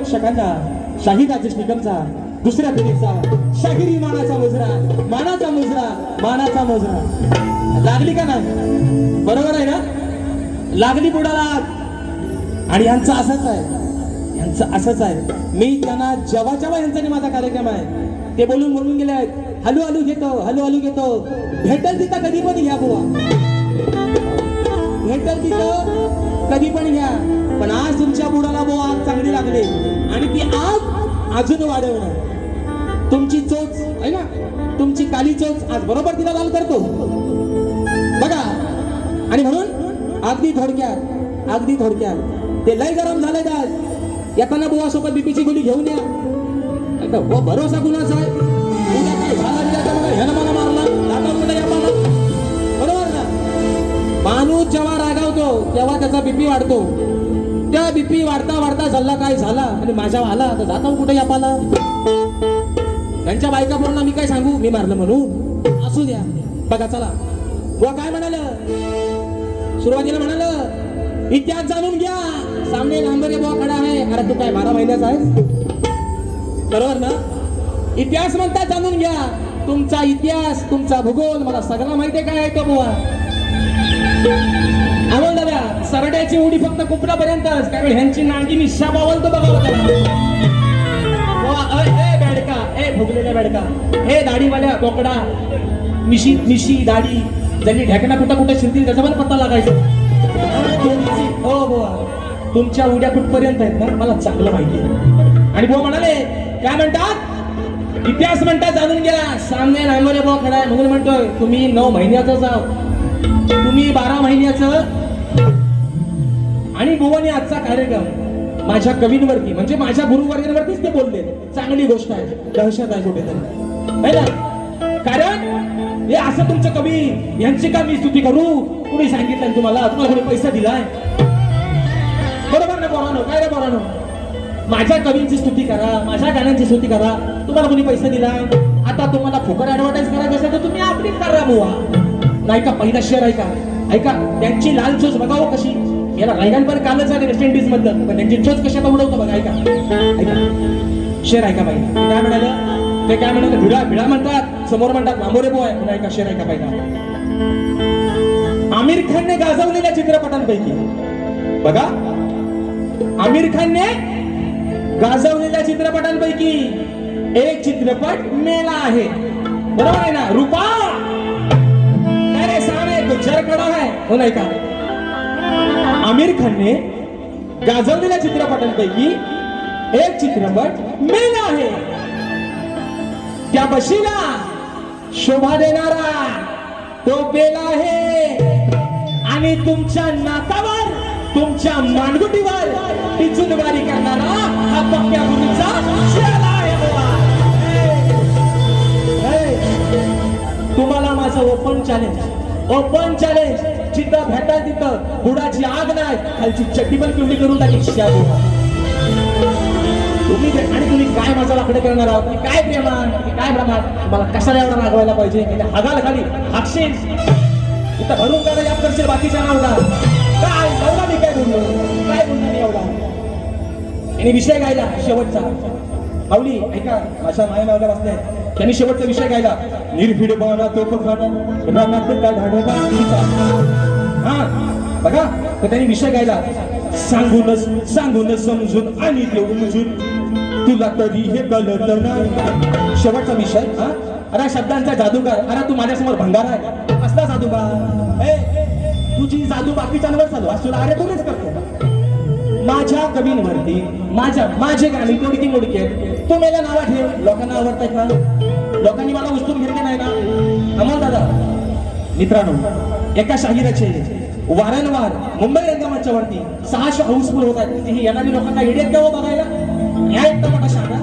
शकांचा शाही राजेश निकमचा दुसऱ्या पिढीचा शाहिरी मानाचा मुजरा मानाचा मुजरा मानाचा मुजरा. लागली का नाही? बरोबर आहे ना? लागली बुडाला आणि यांचं असंच आहे. यांचं असंच आहे. मी त्यांना जेव्हा जेव्हा यांचा माझा कार्यक्रम आहे ते बोलून बोलून गेले आहेत. हलू हलू घेतो हलू हलू घेतो. भेटल तिथं कधी पण घ्या बुवा. भेटल तिथं कधी पण घ्या पण आज तुमच्या बुडाला बुवा आग चांगली लागली. आणि ती आग अजून वाढवणार. तुमची चोच आहे ना? तुमची काली चोच आज बरोबर तिला लाल करतो. बघा. आणि म्हणून अगदी थोडक्यात अगदी थोडक्यात. ते लय गरम झालंय आज. येताना बुवा सोबत बीपीची गोळी घेऊन या. आता हो, भरोसा कुणाचा आहे? जेव्हा तेव्हा त्याचा बीपी वाढतो त्या बीपी वाढता वाढता झाला काय झाला? आणि माझ्या आला तर जाता कुठे यापाला त्यांच्या बायका बोलणं मी काय सांगू? मी मारलं म्हणून. असू द्या. बघा चला. बुवा काय म्हणाल? सुरुवातीला म्हणाल इतिहास जाणून घ्या. सामने लांबरे बुवा खडा आहे. अरे तू काय बारा महिन्याचा आहेस? बरोबर ना? इतिहास म्हणता जाणून घ्या. तुमचा इतिहास तुमचा भूगोल मला सगळा माहिती आहे काय आहे का बुवा. अमोल दादा सरड्याची उडी फक्त कुपडापर्यंतच त्यावेळी ह्यांची नांगी निशा बावलतो बघा अय, ए बेडका. ए भोगलेल्या बेडका. ए दाढीवाल्या बोकडा. मिशी मिशी दाढी. ज्यांनी ढेकणा कुठं कुठं शिरतील त्याचा पण पत्ता लागायचा. हो बुवा. तुमच्या उड्या कुठपर्यंत आहेत ना? मला चांगलं माहिती आहे. आणि बुवा म्हणाले काय म्हणतात? इतिहास म्हणतात जाणून गेला सामने नांगोरे बुवा खडा म्हणून म्हणतोय तुम्ही नऊ महिन्याचं जाव तुम्ही बारा महिन्याचं आणि बुवाने आजचा कार्यक्रम माझ्या कवींवरती म्हणजे माझ्या गुरुवर्गांवरतीच ते बोलले. चांगली गोष्ट आहे. दहशत आहे कुठेतरी. ना? कारण हे असं तुमचं कवी यांची का मी स्तुती करू? कुणी सांगितलं तुम्हाला? तुम्हाला कोणी पैसा दिलाय? बरोबर ना बोरानो काय रे बोरानो माझ्या कवींची स्तुती करा माझ्या गाण्यांची स्तुती करा. तुम्हाला कोणी पैसा दिलाय आता तुम्हाला फुकट ऍडव्हर्टाईज करायचं असेल तर तुम्ही आपली करा बुवा. नाही का? पहिला शेअर ऐका ऐका त्यांची लाल चोच बघावं कशी? याला रायगन पण कालच आले वेस्ट इंडिज मधलं. पण त्यांची चोच कशाला उडवतो बघा ऐका. ऐका. शेर ऐका पाहिजे काय म्हणालं? ते काय म्हणाले? भिडा भिडा म्हणतात. समोर म्हणतात लांबोरे बो आहे. पुन्हा ऐका शेर ऐका पाहिजे आमिर खानने गाजवलेल्या चित्रपटांपैकी. बघा. आमिर खानने गाजवलेल्या चित्रपटांपैकी एक चित्रपट मेला आहे. बरोबर आहे ना? रुपा. अरे सामने गुजर कडा है. हो नाही का आमिर खानने गाजवलेल्या चित्रपटांपैकी एक चित्रपट मेला आहे त्या बशीला शोभा देणारा तो बेला आहे आणि तुमच्या नातावर तुमच्या मानगुटीवर टिचून वारी करणारा हा पक्क्या मुलीचा शेला आहे बुवा. हे. तुम्हाला माझं ओपन चॅलेंज ओपन चॅलेंज जिथं भेटाल तिथं. बुडाची आग नाही. खालची चड्डी पण पिवळी करून टाकी शिया तुम्ही आणि तुम्ही काय माझा लाकडे करणार आहोत? तुम्ही काय प्रेमान तुम्ही काय प्रमाण तुम्हाला कशाला एवढा रागवायला पाहिजे? हगाल खाली हाकशील इथं भरून काढा या करशील बाकीच्या नावला. काय? एवढा मी काय बोललो? काय बोललो मी एवढा? आणि विषय गायला शेवटचा. माऊली ऐका. माझ्या माया मावल्या बसल्या त्यांनी शेवटचा विषय गायला. निर्भीड बाळा तो रानात काय धाडा हा बघा तर त्यांनी विषय गायला. सांगूनच सांगून समजून आणि ते उमजून तुला तरी हे कळत नाही. शेवटचा विषय हा? अरे शब्दांचा जादूगार. अरे तू माझ्यासमोर भंगार आहे. असला जादूगार? तुझी जादू बाकीच्यांवर चालू. आज तुला अरे तुम्हीच करतो. माझ्या कवींवरती माझ्या माझे गाणी तोडकी मोडकी आहेत. तू मेला नावा ठेव. लोकांना आवडतात का? लोकांनी मला उचलून घेतले नाही ना अमोल दादा मित्रांनो एका शाहिराचे वारंवार मुंबई रंगमंचाच्या वरती सहाशे हाऊसफुल होत आहेत. ही येणारी लोकांना इडियत द्यावं बघायला? ह्या एक मोठा शाखा.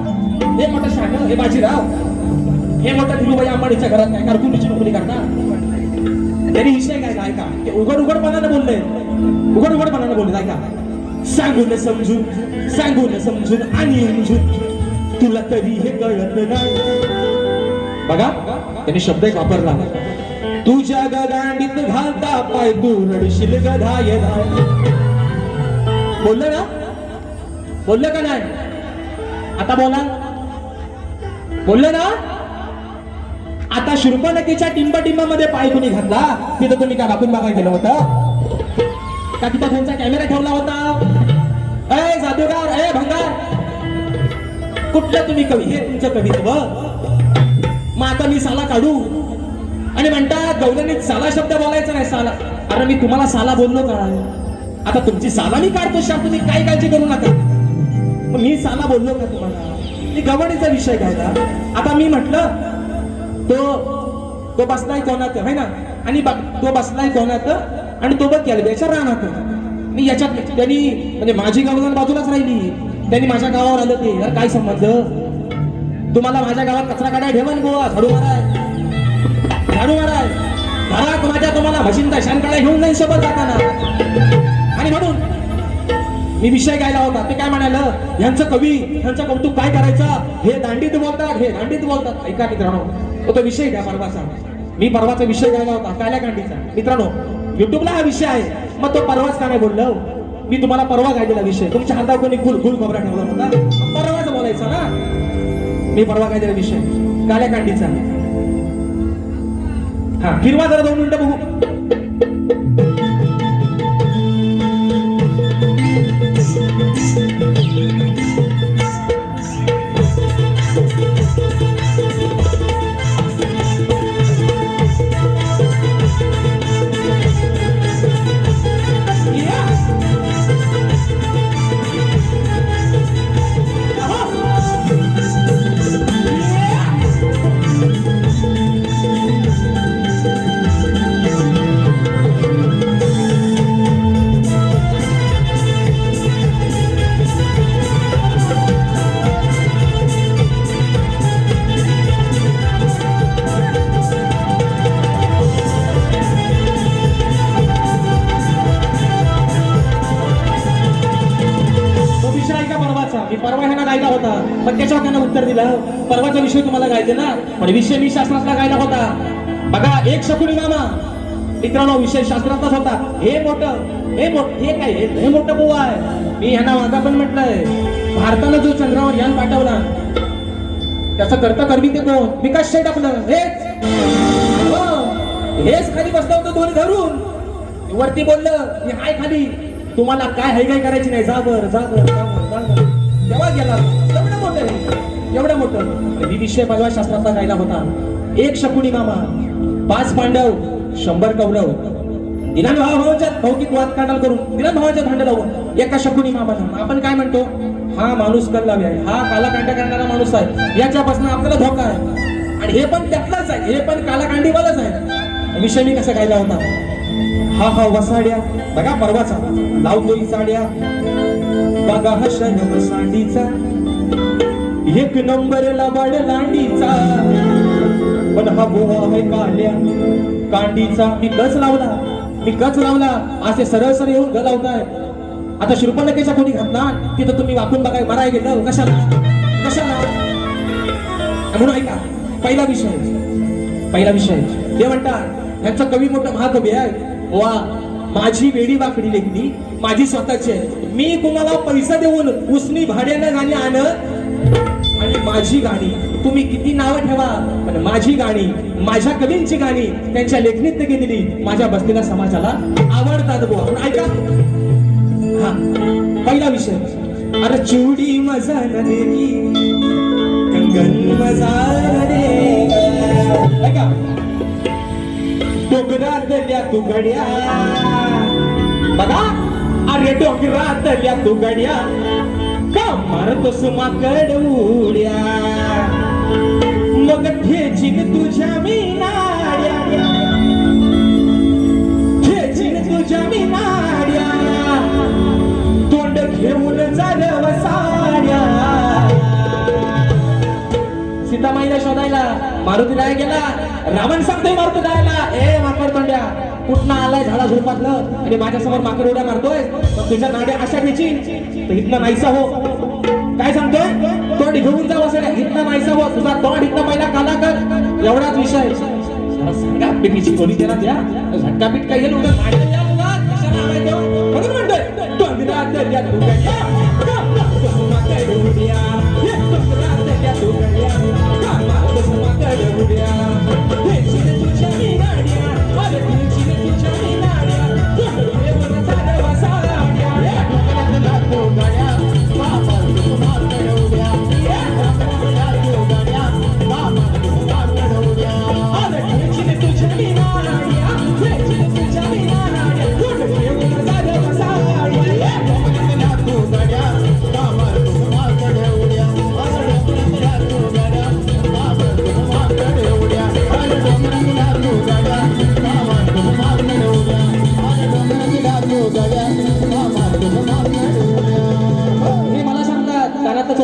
हे मोठा शाखा हे बाजीराव. हे मोठा धीरूभाई अंबाडीच्या घरात काय कारकुनीची नोकरी करणार. त्यांनी विषय काय ऐका ते उघड उघडपणाने बोलले. उघड उघडपणाने बोलले ऐका सांगून समजून सांगून समजून आणि समजून तुला तरी हे कळत नाही. बघा त्यांनी शब्द एक वापरला. तुझ्या गदांडीत घालता पाय तू रडशील गधाय बोललं ना? बोललं का नाही? आता बोला. बोललं ना? आता शिरपनकीच्या टिंबटिंबामध्ये पाय कुणी घातला? तिथं तुम्ही काय वाकून बघा गेलं होतं? का तिथं त्यांचा कॅमेरा ठेवला होता. ए जादूगार ए भंगार. कुठलं तुम्ही कवी? हे तुमचं कवित्व. मग आता मी साला काढू. आणि म्हणतात गौरवनीत साला शब्द बोलायचा नाही साला. अरे मी तुम्हाला साला बोललो का? आता तुमची साला मी काढतो शाप तुम्ही काही काळजी करू नका. मी साला बोललो का तुम्हाला? मी गवणीचा विषय घ्यायला आता? मी म्हटलं तो तो बसलाय कोणात आहे ना? आणि तो बसलाय कोणात आणि तो बघ केलब्याच्या राहणार मी याच्यात त्यांनी म्हणजे माझी गावाला बाजूलाच राहिली त्यांनी माझ्या गावावर आलं ते. यार काय संबंध तुम्हाला माझ्या गावात कचरा काढाय ठेवन गोवा झाडू महाराज झाडू महाराज घरात माझ्या तुम्हाला म्हशींचा शानकडे घेऊन नाही सोबत जाताना. आणि म्हणून मी विषय गायला होता. ते काय म्हणालं? ह्यांचं कवी ह्यांचं कौतुक काय करायचं? हे दांडीत बोलतात हे दांडीत बोलतात. ऐका मित्रांनो तो तो विषय घ्या परवाचा. मी परवाचा विषय गायला होता काल्या कांडीचा. मित्रांनो युट्यूबला हा विषय आहे. मग तो परवाच का नाही बोललो? मी तुम्हाला परवा गायलेला विषय तुमच्या हातात कोणी गुल गुल खबरा ठेवला होता परवाच बोलायचा ना? मी परवा गायलेला विषय काल्या कांडीचा. हा फिरवा जरा दोन मिनिटं बघू. पण त्याच्यावर त्यांना उत्तर दिलं. परवाचा विषय तुम्हाला गायचे ना? पण विषय मी शास्त्रातला गायला होता. बघा एक शकुनी मामा. मित्रांनो विषय शास्त्रातलाच होता. हे मोठं हे मोठ हे काय हे हे मोठं बोवा आहे. मी ह्यांना माझा पण म्हटलंय. भारतानं जो चंद्रावर यान पाठवला त्याचं करता करवी ते कोण? विकास शेठ आपलं. हेच. हो. हेच खाली बसलं होतं दोन धरून. वरती बोललं मी हाय खाली. तुम्हाला काय हाय काय करायची नाही. जा बर जा बर जा बर, जा बर. तेव्हा गेला. मोठं आहे, एवढं मोठं. मी विषय भगवा शास्त्राचा गायला होता? एक शकुनी मामा पाच पांडव शंभर कौरव. दिनान भावाच्या भौतिक वाद काढाल करून दिनान भावाच्या भांडण लावून एका शकुनी मामाला आपण काय म्हणतो? हा माणूस कल्लावी आहे. हा कालाकांड करणारा माणूस आहे. याच्यापासून आपल्याला धोका आहे. आणि हे पण त्यातलाच आहे. हे पण कालाकांडीवालाच आहे. विषय मी कसा गायला होता? हा हा वसाड्या. बघा परवाचा. लावतोय साड्या बघा हा शनम वसाडीचा. एक नंबर वाड लांडीचा पण हा बोवा आहे काल्या कांडीचा मी गच लावला. मी गच लावला. असे सरळ सरळ येऊन ग लावताय. आता शिरपणकेच्या कोणी घातला तिथं तुम्ही वाकून बघाय मराय गेलं. कशाला? कशाला? म्हणून ऐका. पहिला विषय. पहिला विषय. ते म्हणतात ह्यांचा कवी मोठा महाकवी आहे. वा माझी वेडी वाकडी लेखली माझी स्वतःची आहे. मी तुम्हाला पैसा देऊन उसनी भाड्यानं गाणी आणत आणि माझी गाणी तुम्ही किती नावं ठेवा पण माझी गाणी माझ्या कवींची गाणी त्यांच्या लेखनीत गेलेली माझ्या बसलेल्या समाजाला आवडतात बुवा. ऐका. हा पहिला विषय. अरे चिवडी मजा न देगी कंगन मजा न ऐका. डोंगरातल्या तुगड्या बघा अरे डोंगरातल्या तुगड्या का मारतोस माकड उड्या? मग ठेचीन तुझ्या मी नाड्या ठेचीन तुझ्या मी नाड्या तोंड घेऊन झालं साड्या. सीतामाईला शोधायला मारुती गेला. रावण सांगतोय मारतो जायला. ए माकड तोंड्या कुठनं आलाय झाडा झुडपातलं? आणि माझ्यासमोर माकड उड्या मारतोय. तुझ्या नाड्या अशा घ्यायची तर इथनं नाहीसा हो. काय सांगतोय? तोंड घेऊन जा वसड्या इथनं नाहीसा हो. तुझा तोंड इथनं पहिला काला कर. एवढाच विषय. जरा सांगा पिटीची खोली त्याला द्या. झटका पिटका येईल उद्या म्हणून म्हणतोय. तोंड Yeah.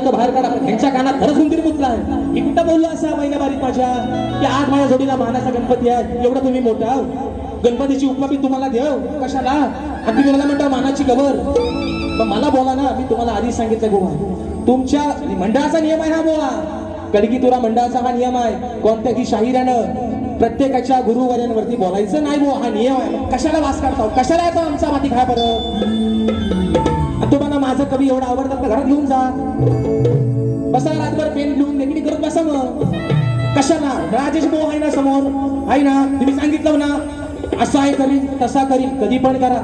कानातच बाहेर काढा. ह्यांच्या कानात खरंच उंदीर मुतला आहे. मी बोललो असा महिना बारीक माझ्या. की आज माझ्या जोडीला मानाचा गणपती आहे. एवढं तुम्ही मोठा आहो. गणपतीची उपमा मी तुम्हाला देव. कशाला? आणि तुम्ही मला म्हणता मानाची गबर पण मला बोला ना मी तुम्हाला आधीच सांगितलं गोवा तुमच्या मंडळाचा नियम आहे हा बोला. कडकी तुरा मंडळाचा हा नियम आहे. कोणत्याही शाहिरानं प्रत्येकाच्या गुरुवर्यांवरती बोलायचं नाही बो हा नियम आहे. कशाला वास काढतो हो? कशाला येतो आमचा माती खा बरं माझं कवी एवढं आवडतात तर घरात घेऊन जा. बसा रातभर पेन घेऊन नेकडी करत बसा मग. कशाला? राजेश भाऊ आहे ना समोर. आहे ना? तुम्ही सांगितलं ना. असं आहे करीन तसा करीन. कधी पण करा.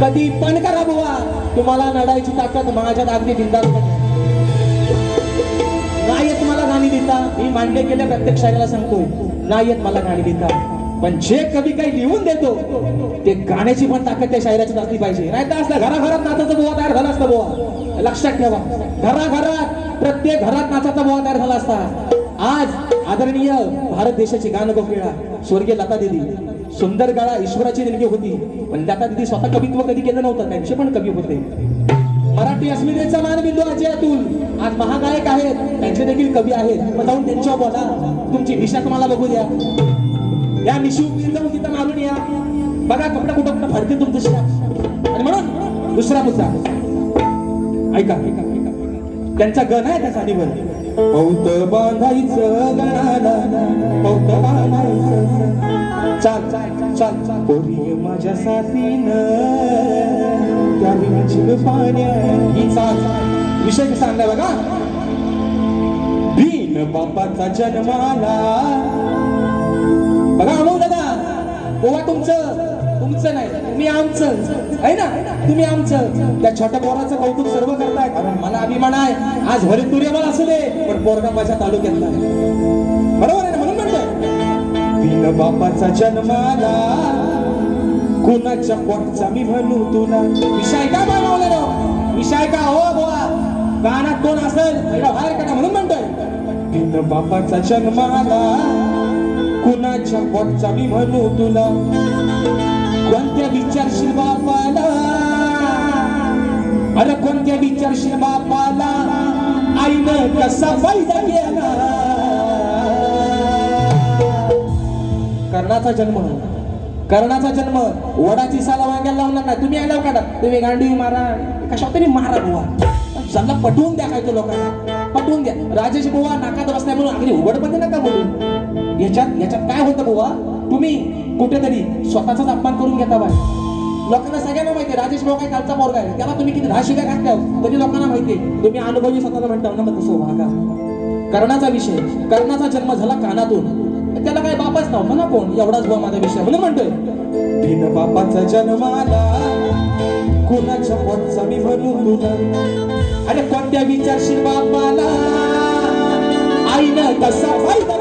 कधी पण करा बुवा. तुम्हाला लढायची ताकद माझ्या अगदी दिंदा नाही येत मला गाणी देता मी मांडले गेल्या प्रत्येक शाळेला सांगतोय. नाही येत मला गाणी देता पण जे कवी काही लिहून देतो ते गाण्याची पण ताकद त्या शायराची असली पाहिजे. नाही तर असलं घराघरात नाचाचा बोवा तयार झाला असतं बोवा. लक्षात ठेवा. घराघरात प्रत्येक घरात नाचाचा बोवा तयार झाला असता. आज आदरणीय भारत देशाची गाणं गोपिळा स्वर्गीय लता दिदी. सुंदर गाळा ईश्वराची देणगी होती. पण लता दिदी स्वतः कवित्व कधी केलं नव्हतं त्यांचे पण कवी होते. मराठी अस्मितेचा मानबिंदू अजय अतुल. आज महागायक आहेत त्यांचे देखील कवी आहेत. मग जाऊन त्यांच्यावर बोला. तुमची दिशा तुम्हाला बघू द्या. या निशिव जाऊन तिथं मारून या. बघा कपडे कुठं कुठं फडते तुमचं शिरा आणि म्हणून दुसरा मुद्दा. ऐका. ऐका त्यांचा गण आहे त्या साडीवर पौत बांधायचं गणाला. पौत बांधायचं. चाल चाल चाल. पोरी माझ्या साथीनं. त्या विंचील पाण्या. ही चाल. विषय सांगला बघा. भीन बापाचा जन्माला बघा अमोल दादा गोवा तुमचं तुमचं नाही तुम्ही आमचं आहे ना? तुम्ही आमचं. त्या छोट्या पोराचं कौतुक सर्व करताय. कारण मला अभिमान आहे. आज भरे मला असू दे पण पोरगा माझ्या तालुक्यातला बरोबर आहे ना? म्हणून म्हणतोय. बिन बापाचा जन्माला कुणाच्या पोटचा मी म्हणू तुला. विषय का बनवलेलो विषय का? हो बोवा. गाण्यात कोण असेल बाहेर काढा म्हणून म्हणतोय. बिन बापाचा जन्माला कुणाच्या पोटचा मी म्हणू तुला? कोणत्या विचारशील बापाला? अरे कोणत्या विचारशील बापाला? आईनं कसा फायदा गेला कर्णाचा जन्म कर्णाचा जन्म वडाची साला वांग्याला लावणार नाही. तुम्ही आला काढा तुम्ही गांडी मारा. कशा तरी मारा बुवा. सल्ला पटवून द्या काय तो लोकांना. पटवून द्या. राजेश बुवा नाकात बसल्यामुळे म्हणून अगदी उघडपणे नका बोलू. याच्यात याच्यात काय होतं बुवा? तुम्ही कुठेतरी स्वतःचाच अपमान करून घेता बाय लोकांना सगळ्यांना माहिती राजेश भाऊ काय कालचा पोरगा आहे. त्याला तुम्ही किती राशी काय घातल्या हो. तरी लोकांना माहिती तुम्ही अनुभवी स्वतःला म्हणता ना मग तसं वागा कर्णाचा विषय कर्णाचा जन्म झाला कानातून. त्याला काय बापाच नाव? ना कोण? एवढाच बुवा माझा विषय. म्हणून म्हणतोय. बिन बापाचा जन्माला कुणाच्या पोटचा मी भरू तुला अरे कोणत्या विचारशील बापाला? आईनं कसा फायदा